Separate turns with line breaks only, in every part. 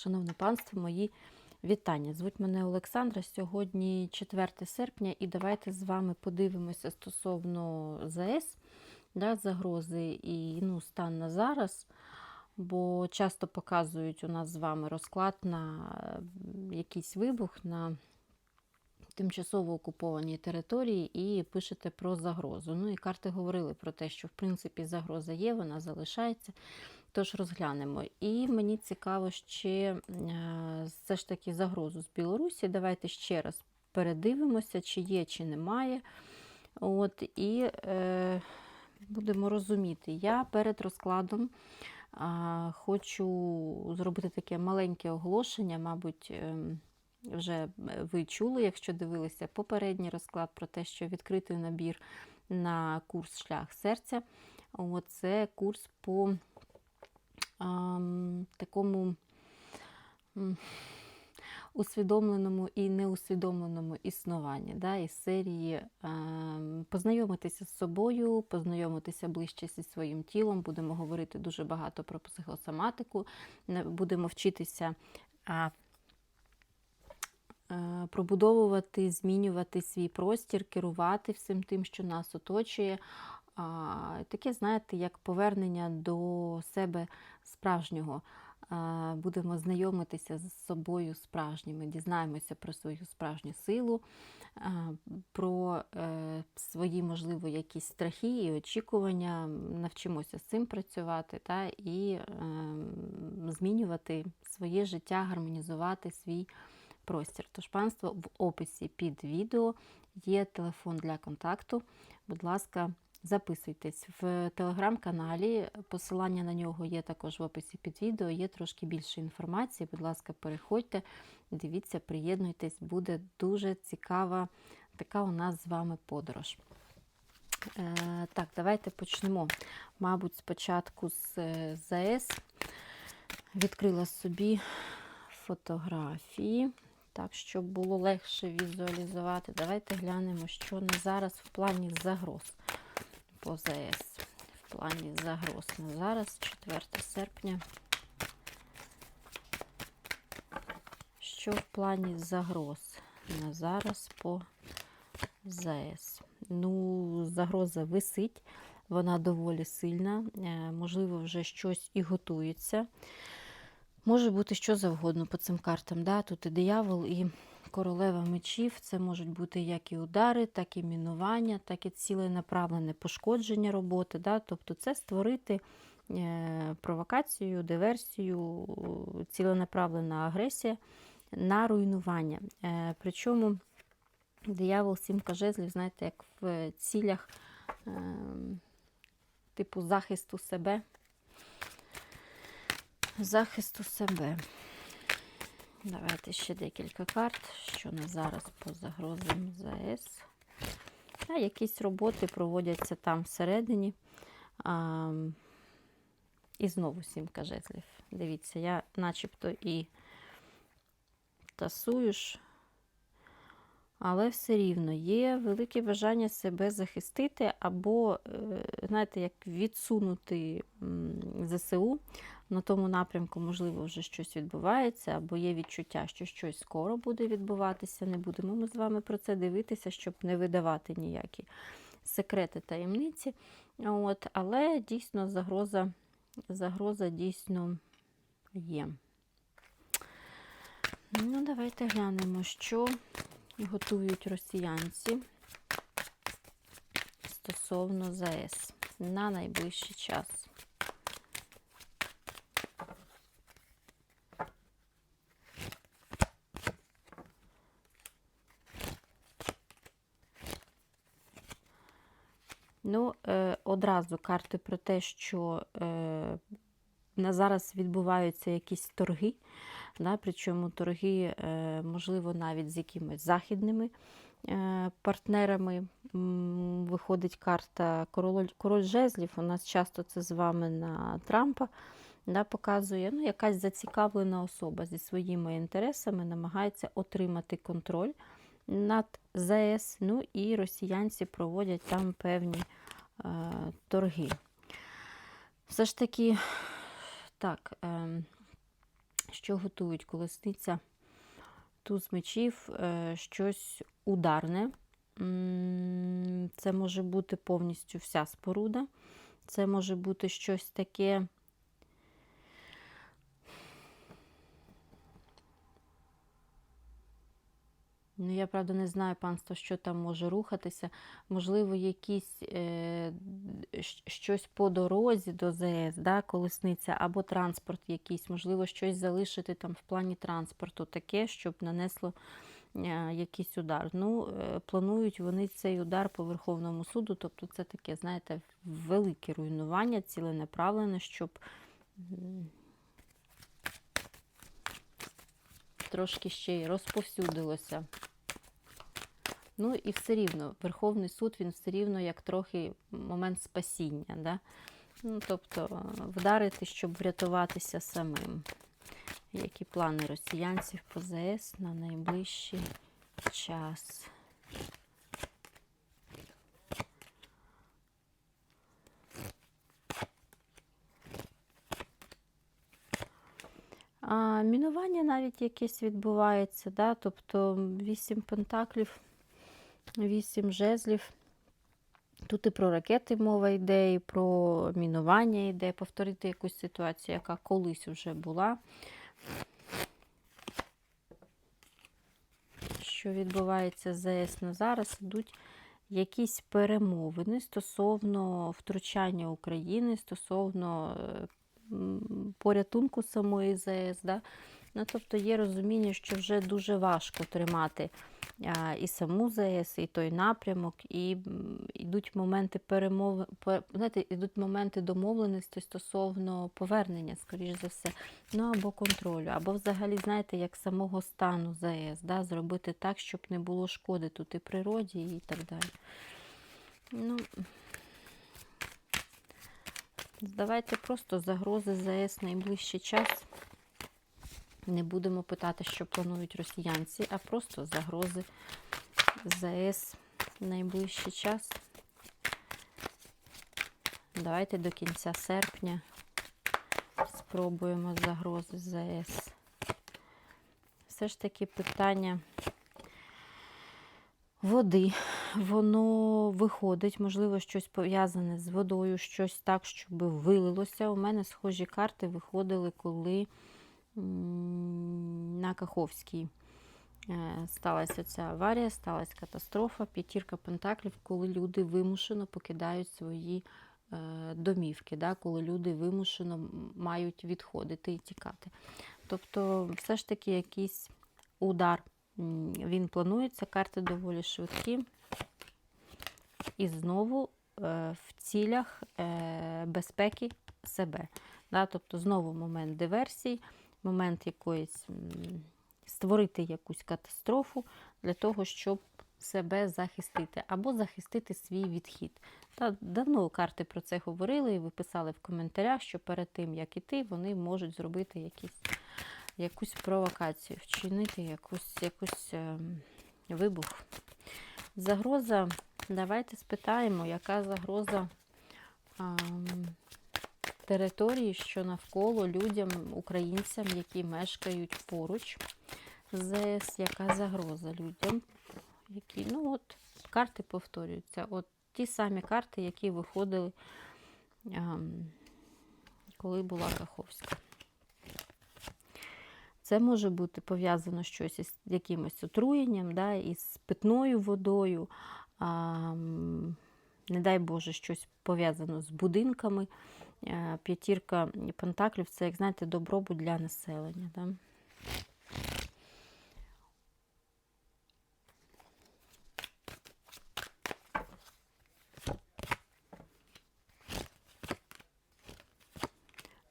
Шановне панство, мої вітання. Звуть мене Олександра. Сьогодні 4 серпня, і давайте з вами подивимося стосовно ЗАЕС, да, загрози і ну, стан на зараз. Бо часто показують у нас з вами розклад на якийсь вибух на тимчасово окупованій території і пишете про загрозу. Ну і карти говорили про те, що в принципі загроза є, вона залишається. Тож розглянемо. І мені цікаво ще все ж таки загрозу з Білорусі. Давайте ще раз передивимося, чи є, чи немає. От, І е, будемо розуміти, я перед розкладом хочу зробити таке маленьке оголошення, мабуть. Е, вже ви чули, якщо дивилися попередній розклад про те, що відкритий набір на курс Шлях серця. Це курс по такому усвідомленому і неусвідомленому існуванні да, із серії познайомитися з собою, познайомитися ближче зі своїм тілом. Будемо говорити дуже багато про психосоматику, будемо вчитися. Пробудовувати, змінювати свій простір, керувати всім тим, що нас оточує. Таке, знаєте, як повернення до себе справжнього. Будемо знайомитися з собою справжніми, дізнаємося про свою справжню силу, про е, свої, можливо, якісь страхи і очікування, навчимося з цим працювати та, і ем, змінювати своє життя, гармонізувати свій простір. Тож, панство, в описі під відео є телефон для контакту. Будь ласка, записуйтесь в телеграм-каналі. Посилання на нього є також в описі під відео, є трошки більше інформації. Будь ласка, переходьте, дивіться, приєднуйтесь, буде дуже цікава така у нас з вами подорож. Е, Так, давайте почнемо. Мабуть, спочатку з е, ЗАЕС відкрила собі фотографії. Так, щоб було легше візуалізувати, давайте глянемо, що на зараз в плані загроз по ЗС. В плані загроз на зараз, 4 серпня. Що в плані загроз на зараз по ЗС? Ну, загроза висить, вона доволі сильна, е, можливо, вже щось і готується. Може бути що завгодно по цим картам. Да? Тут і диявол, і королева мечів. Це можуть бути як і удари, так і мінування, так і ціленаправлене пошкодження роботи. Да? Тобто це створити е, провокацію, диверсію, ціленаправлена агресія на руйнування. Е, причому диявол сімка жезлів, знаєте, як в цілях ем, типу захисту себе захисту себе. Давайте ще декілька карт, що на зараз по загрозам ЗАЕС. А якісь роботи проводяться там всередині. А, І знову сімка жезлів. Дивіться, я начебто і тасую ж, але все рівно є велике бажання себе захистити, або, е, знаєте, як відсунути ЗСУ на тому напрямку, можливо, вже щось відбувається, або є відчуття, що щось скоро буде відбуватися. Не будемо ми з вами про це дивитися, щоб не видавати ніякі секрети таємниці. От, Але дійсно загроза, загроза дійсно є. Ну, Давайте глянемо, що готують росіянці стосовно ЗАЕС на найближчий час. Ну, е, одразу карти про те, що е, на зараз відбуваються якісь торги, да, причому торги, е, можливо, навіть з якимись західними е, партнерами. Виходить карта король, король жезлів. У нас часто це з вами на Трампа да, показує. Ну, Якась зацікавлена особа зі своїми інтересами намагається отримати контроль над ЗАЕС, ну і росіянці проводять там певні е, торги. Все ж таки, так, е, що готують колесниця туз мечів, е, щось ударне. Це може бути повністю вся споруда. Це може бути щось таке. Ну, я правда не знаю, панство, що там може рухатися. Можливо, якісь е, щось по дорозі до ЗС, да, колесниця, або транспорт якийсь, можливо, щось залишити там в плані транспорту, таке, щоб нанесло е, якийсь удар. Ну, е, планують вони цей удар по Верховному суду, тобто це таке, знаєте, велике руйнування, ціленаправлене, щоб трошки ще й розповсюдилося. Ну і все рівно, Верховний суд, він все рівно як трохи момент спасіння. Да? Ну, тобто вдарити, щоб врятуватися самим. Які плани росіянців по ЗС на найближчий час? А, мінування навіть якесь відбувається, да? тобто вісім пентаклів, вісім жезлів. Тут і про ракети мова йде, і про мінування йде, повторити якусь ситуацію, яка колись вже була. Що відбувається ЗС на зараз, ідуть якісь перемовини стосовно втручання України, стосовно е, порятунку самої ЗС. Да? Ну, тобто є розуміння, що вже дуже важко тримати і саму ЗС, і той напрямок, і йдуть моменти перемови, знаєте, йдуть моменти домовленості стосовно повернення, скоріш за все, ну або контролю, або взагалі, знаєте, як самого стану ЗС, да, зробити так, щоб не було шкоди тут і природі, і так далі. Ну, Давайте просто загрози ЗС найближчий час. Не будемо питати, що планують росіянці, а просто загрози ЗС найближчий час. Давайте до кінця серпня спробуємо загрози ЗС. Все ж таки питання води. Воно виходить, можливо, щось пов'язане з водою, щось так, щоб вилилося. У мене схожі карти виходили, коли на Каховській е, сталася ця аварія, сталася катастрофа, п'ятірка пентаклів, коли люди вимушено покидають свої е, домівки, да, коли люди вимушено мають відходити і тікати. Тобто, все ж таки якийсь удар він планується, карти доволі швидкі. І знову е, в цілях безпеки себе. Да? Тобто знову момент диверсій, момент якоїсь створити якусь катастрофу для того, щоб себе захистити, або захистити свій відхід. Та давно карти про це говорили, і ви писали в коментарях, що перед тим, як іти, вони можуть зробити якісь, якусь провокацію, вчинити якусь, якусь ем, вибух. Загроза. Давайте спитаємо, яка загроза ам, території, що навколо людям, українцям, які мешкають поруч ЗС, яка загроза людям, які, ну от, карти повторюються. От ті самі карти, які виходили, ам, коли була Каховська. Це може бути пов'язано щось із якимось отруєнням, да, із питною водою, а, не дай Боже, щось пов'язано з будинками. Е, П'ятірка пентаклів це, як знаєте, добробут для населення. Да?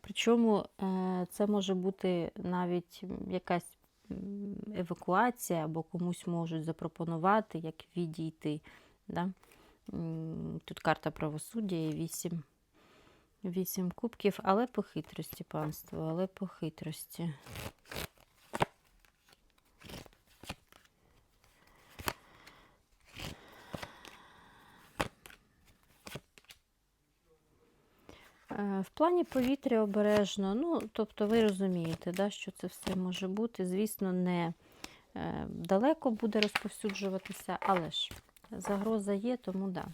Причому е, це може бути навіть якась евакуація, або комусь можуть запропонувати, як відійти. Да? Тут карта правосуддя і вісім, вісім кубків, але по хитрості, панство, але по хитрості. Е, В плані повітря обережно, ну, тобто ви розумієте, да, що це все може бути. Звісно, не е, далеко буде розповсюджуватися, але ж загроза є, тому да.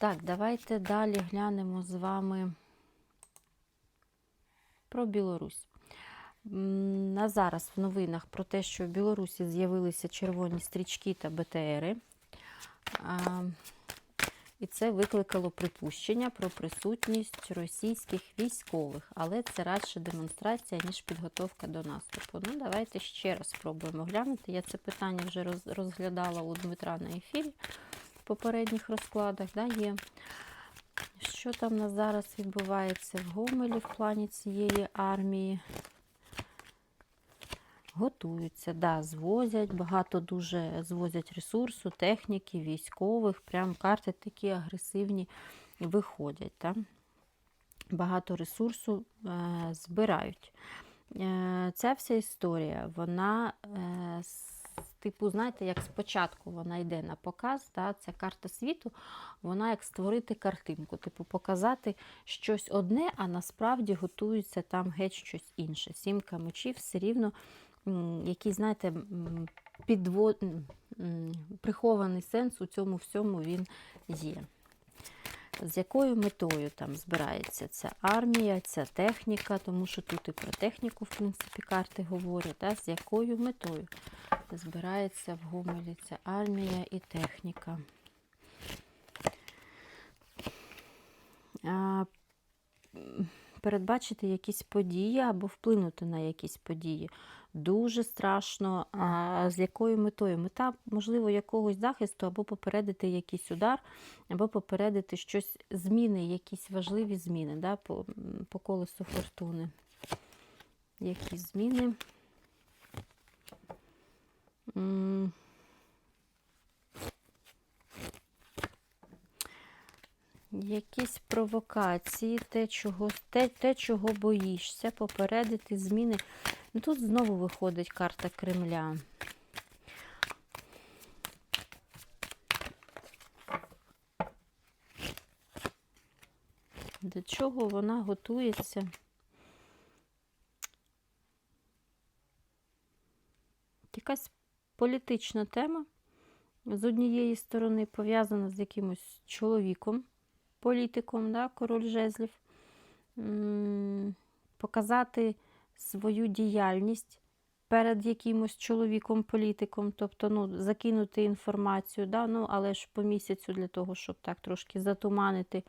Так, давайте далі глянемо з вами про Білорусь. На зараз в новинах про те, що в Білорусі з'явилися червоні стрічки та БТРи. І це викликало припущення про присутність російських військових, але це радше демонстрація, ніж підготовка до наступу. Ну, давайте ще раз спробуємо глянути. Я це питання вже розглядала у Дмитра на ефірі попередніх розкладах. Да, є. Що там на зараз відбувається в Гомелі в плані цієї армії? Готуються, да, звозять, багато дуже звозять ресурсу, техніки, військових, прям карти такі агресивні виходять. Да? Багато ресурсу е, збирають. Е, ця вся історія, вона, е, типу, знаєте, як спочатку вона йде на показ, да, ця карта світу, вона як створити картинку, типу показати щось одне, а насправді готується там геть щось інше. Сімка мечів все рівно який, знаєте, м, підво... м, м, прихований сенс у цьому всьому він є. З якою метою там збирається ця армія, ця техніка, тому що тут і про техніку, в принципі, карти говорять, да? з якою метою збирається в Гомелі ця армія і техніка. А, передбачити якісь події або вплинути на якісь події. Дуже страшно. А з якою метою? Мета, можливо, якогось захисту, або попередити якийсь удар, або попередити щось, зміни, якісь важливі зміни да, по, по колесу фортуни. Якісь зміни. Якісь провокації, те, чого, те, те, чого боїшся, попередити зміни. Ну, Тут знову виходить карта Кремля. До чого вона готується? Якась політична тема. З однієї сторони пов'язана з якимось чоловіком, політиком, да, король жезлів, показати свою діяльність перед якимось чоловіком-політиком, тобто ну, закинути інформацію, да, ну, але ж по місяцю для того, щоб так трошки затуманити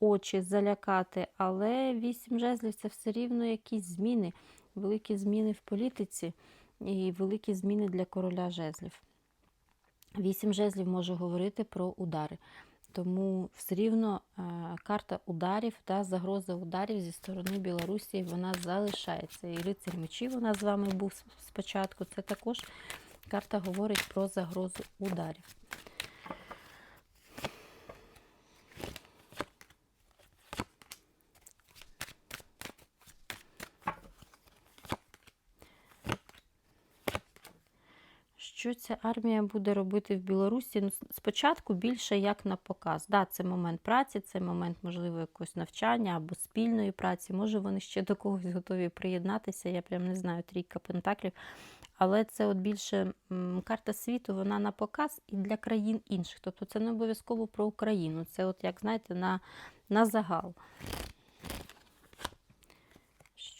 очі, залякати. Але вісім жезлів це все рівно якісь зміни, великі зміни в політиці і великі зміни для короля жезлів. Вісім жезлів може говорити про удари. Тому все рівно е, карта ударів та загроза ударів зі сторони Білорусі вона залишається. І рицар мечів у нас з вами був спочатку. Це також карта говорить про загрозу ударів. Що ця армія буде робити в Білорусі? Ну, спочатку більше як на показ. Да, це момент праці, це момент, можливо, якогось навчання або спільної праці. Може, вони ще до когось готові приєднатися. Я прям не знаю, трійка пентаклів. Але це от більше м, карта світу, вона на показ і для країн інших. Тобто це не обов'язково про Україну. Це, от, як знаєте, на, на загал.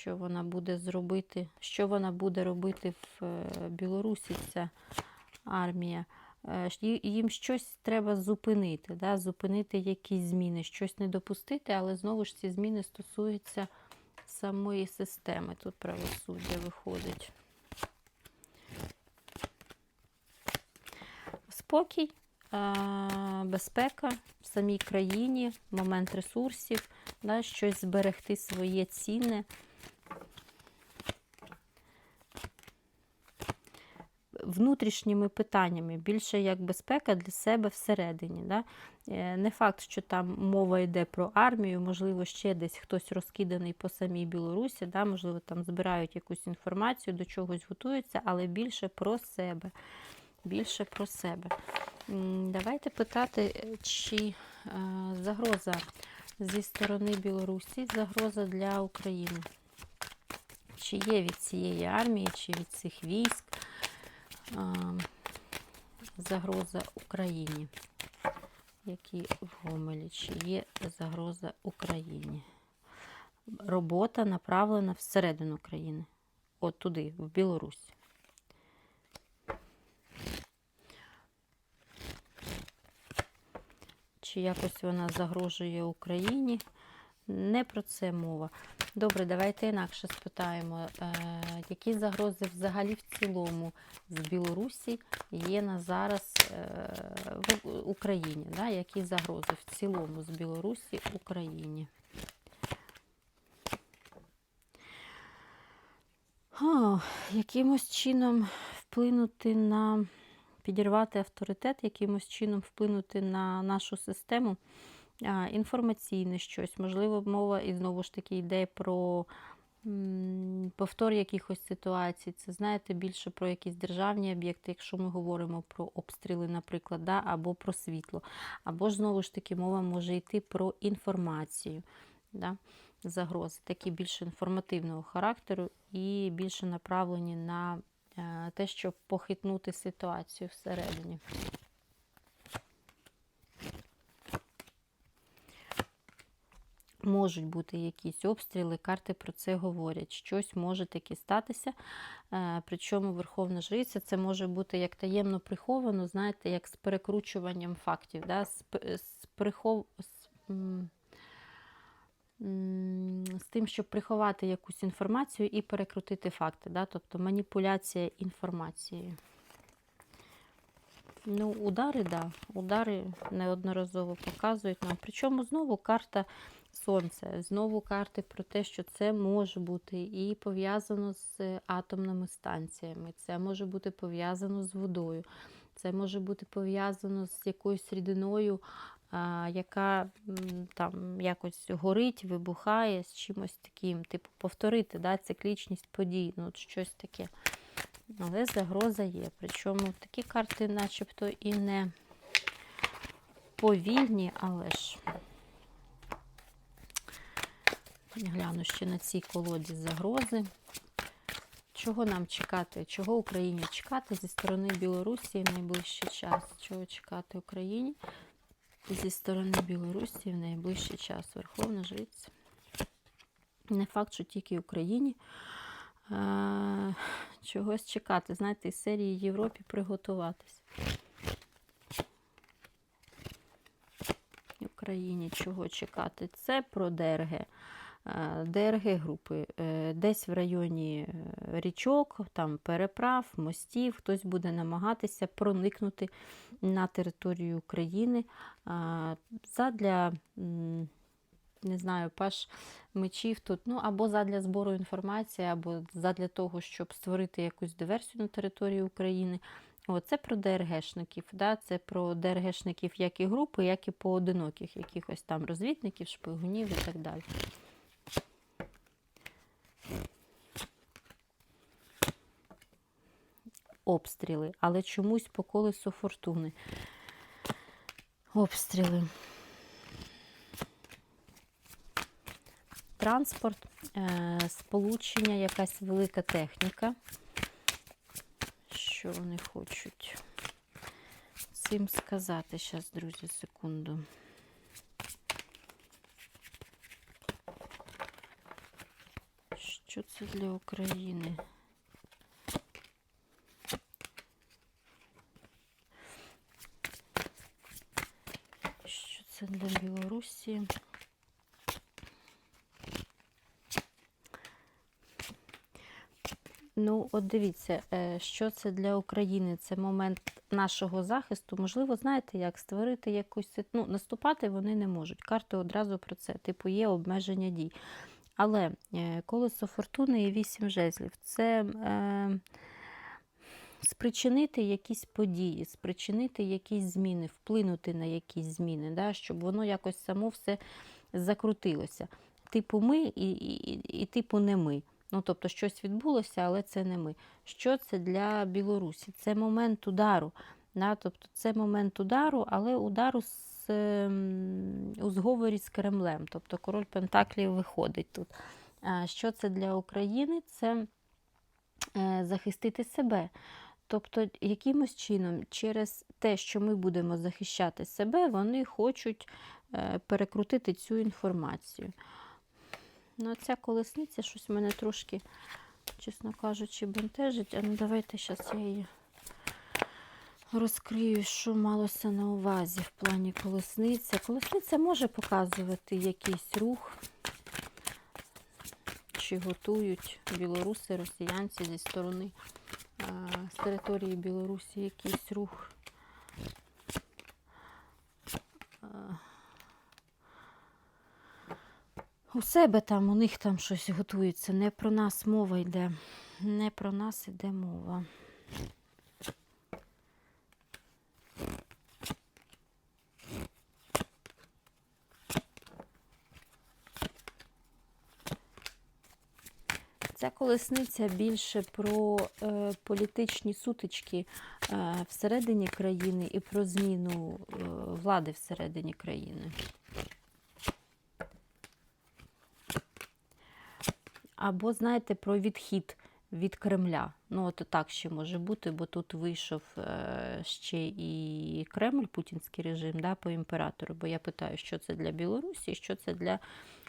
Що вона буде зробити, що вона буде робити в е, Білорусі, ця армія. Е, Їм щось треба зупинити, да? зупинити якісь зміни, щось не допустити, але знову ж ці зміни стосуються самої системи. Тут правосуддя виходить. Спокій, е, безпека в самій країні, момент ресурсів, да? щось зберегти своє цінне. Внутрішніми питаннями, більше як безпека для себе всередині. Да? Е, Не факт, що там мова йде про армію, можливо, ще десь хтось розкиданий по самій Білорусі, да? можливо, там збирають якусь інформацію, до чогось готуються, але більше про себе. Більше про себе. Давайте питати, е, чи е, загроза зі сторони Білорусі загроза для України? Чи є від цієї армії, чи від цих військ загроза Україні? Які в Гомелі? Чи є загроза Україні? Робота направлена всередину країни. От туди, в Білорусь. Чи якось вона загрожує Україні? Не про це мова. Добре, давайте інакше спитаємо, е, які загрози взагалі в цілому з Білорусі є на зараз е, в Україні? Да? Які загрози в цілому з Білорусі Україні? О, якимось чином вплинути на підірвати авторитет, якимось чином вплинути на нашу систему інформаційне щось. Можливо, мова і знову ж таки йде про повтор якихось ситуацій. Це знаєте більше про якісь державні об'єкти, якщо ми говоримо про обстріли, наприклад, да, або про світло. Або ж знову ж таки мова може йти про інформацію. Да? Загрози, такі більш інформативного характеру і більше направлені на е, те, щоб похитнути ситуацію всередині. Можуть бути якісь обстріли, карти про це говорять. Щось може таки статися. Е, Причому Верховна Жриця це може бути як таємно приховано, знаєте, як з перекручуванням фактів, да? з, з, прихов... з, з тим, щоб приховати якусь інформацію і перекрутити факти. Да? Тобто маніпуляція інформацією. Ну, удари, да. Удари неодноразово показують нам. Причому знову карта Сонця, знову карти про те, що це може бути і пов'язано з атомними станціями, це може бути пов'язано з водою, це може бути пов'язано з якоюсь рідиною, яка там якось горить, вибухає з чимось таким, типу повторити да, циклічність подій, ну, щось таке. Але загроза є. Причому такі карти начебто і не повільні, але ж гляну ще на цій колоді загрози. Чого нам чекати? Чого Україні чекати зі сторони Білорусі в найближчий час? Чого чекати Україні зі сторони Білорусі в найближчий час? Верховна Жриця. Не факт, що тільки Україні. А, чогось чекати. Знаєте, із серії Європі приготуватись. Україні чого чекати? Це про ДРГ. Е, ДРГ групи Е, десь в районі е, річок, там переправ, мостів, хтось буде намагатися проникнути на територію України задля, не знаю, паш мечів тут, ну або задля збору інформації, або задля того, щоб створити якусь диверсію на території України. О, це про ДРГшників, да? це про ДРГшників як і групи, як і поодиноких якихось там розвідників, шпигунів і так далі. Обстріли, але чомусь по колесу фортуни. Обстріли. Транспорт, е, сполучення, якась велика техніка. Що вони хочуть цим сказати? Зараз, друзі, секунду. Що це для України? Що це для Білорусі? Ну, от дивіться, е, що це для України? Це момент нашого захисту. Можливо, знаєте, як створити якусь ну, наступати вони не можуть. Карти одразу про це. Типу, є обмеження дій. Але е, колесо фортуни і вісім жезлів це е, спричинити якісь події, спричинити якісь зміни, вплинути на якісь зміни, да, щоб воно якось само все закрутилося. Типу ми і, і, і, типу не ми. Ну, тобто щось відбулося, але це не ми. Що це для Білорусі? Це момент удару. Да? Тобто це момент удару, але удару з, ем, у зговорі з Кремлем. Тобто король Пентаклів виходить тут. А Що це для України? Це е, захистити себе. Тобто, якимось чином, через те, що ми будемо захищати себе, вони хочуть е, перекрутити цю інформацію. Ну, ця колесниця щось мене трошки, чесно кажучи, бентежить. А ну давайте зараз я її розкрию, що малося на увазі в плані колесниця. Колесниця може показувати якийсь рух, чи готують білоруси, росіянці зі сторони з території Білорусі якийсь рух. У себе там, у них там щось готується. Не про нас мова йде. Не про нас йде мова. Ця колесниця більше про е, політичні сутички е, всередині країни і про зміну е, влади всередині країни. Або, знаєте, про відхід від Кремля. Ну, от так ще може бути, бо тут вийшов е, ще і Кремль, путінський режим, да, по імператору. Бо я питаю, що це для Білорусі, що це для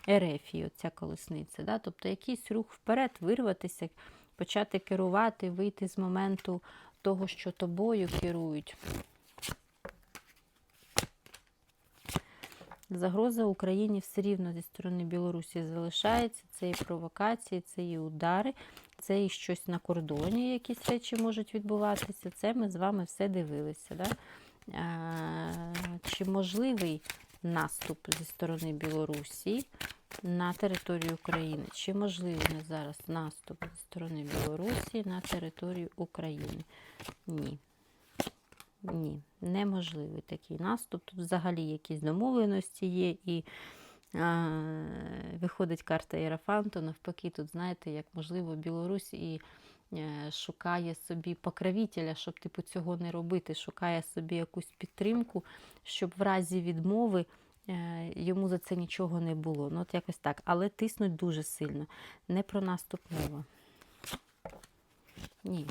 Ерефії, оця колесниця. Да? Тобто якийсь рух вперед, вирватися, почати керувати, вийти з моменту того, що тобою керують. Загроза Україні все рівно зі сторони Білорусі залишається. Це і провокації, це і удари, це і щось на кордоні, якісь речі можуть відбуватися. Це ми з вами все дивилися. Да? Чи можливий наступ зі сторони Білорусі на територію України? Чи можливий зараз наступ зі сторони Білорусі на територію України? Ні. Ні, неможливий такий наступ. Тут взагалі якісь домовленості є, і а, виходить карта Єрафанту. Навпаки, тут, знаєте, як можливо, Білорусь і е, шукає собі покровителя, щоб типу цього не робити, шукає собі якусь підтримку, щоб в разі відмови йому за це нічого не було. Ну, от якось так. Але тиснуть дуже сильно. Не про наступ мова. Ні.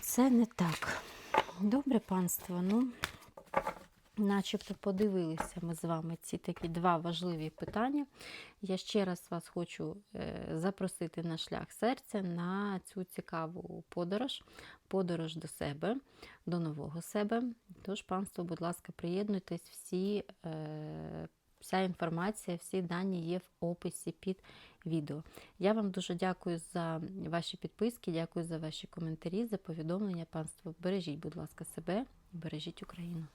Це не так. Добре, панство. Ну, начебто подивилися ми з вами ці такі два важливі питання. Я ще раз вас хочу е, запросити на шлях серця на цю цікаву подорож, подорож до себе, до нового себе. Тож, панство, будь ласка, приєднуйтесь всі. Е, Вся інформація, всі дані є в описі під відео. Я вам дуже дякую за ваші підписки, дякую за ваші коментарі, за повідомлення. Панство, бережіть, будь ласка, себе бережіть Україну.